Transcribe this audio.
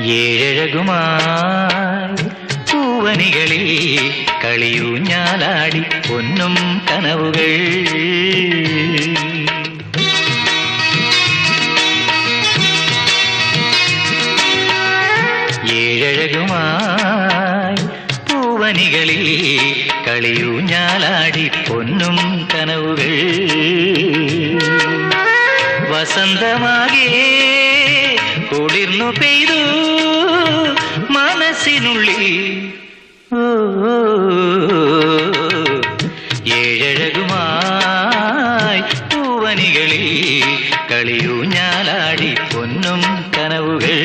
ഏഴഴകുമായി പൂവനികളിൽ കളിയൂഞ്ഞാലാടി പൊന്നും കനവുകൾ. ഏഴഴകുമായി പൂവനികളിൽ കളിയൂഞ്ഞാലാടി പൊന്നും കനവുകൾ. വസന്തമാകെ കുളിർന്നു പെയ്തു മനസ്സിനുള്ളിൽ. ഏഴഴകുമായി പൂവനികളിൽ കളിയൂഞ്ഞാലാടി പൊന്നും കനവുകൾ.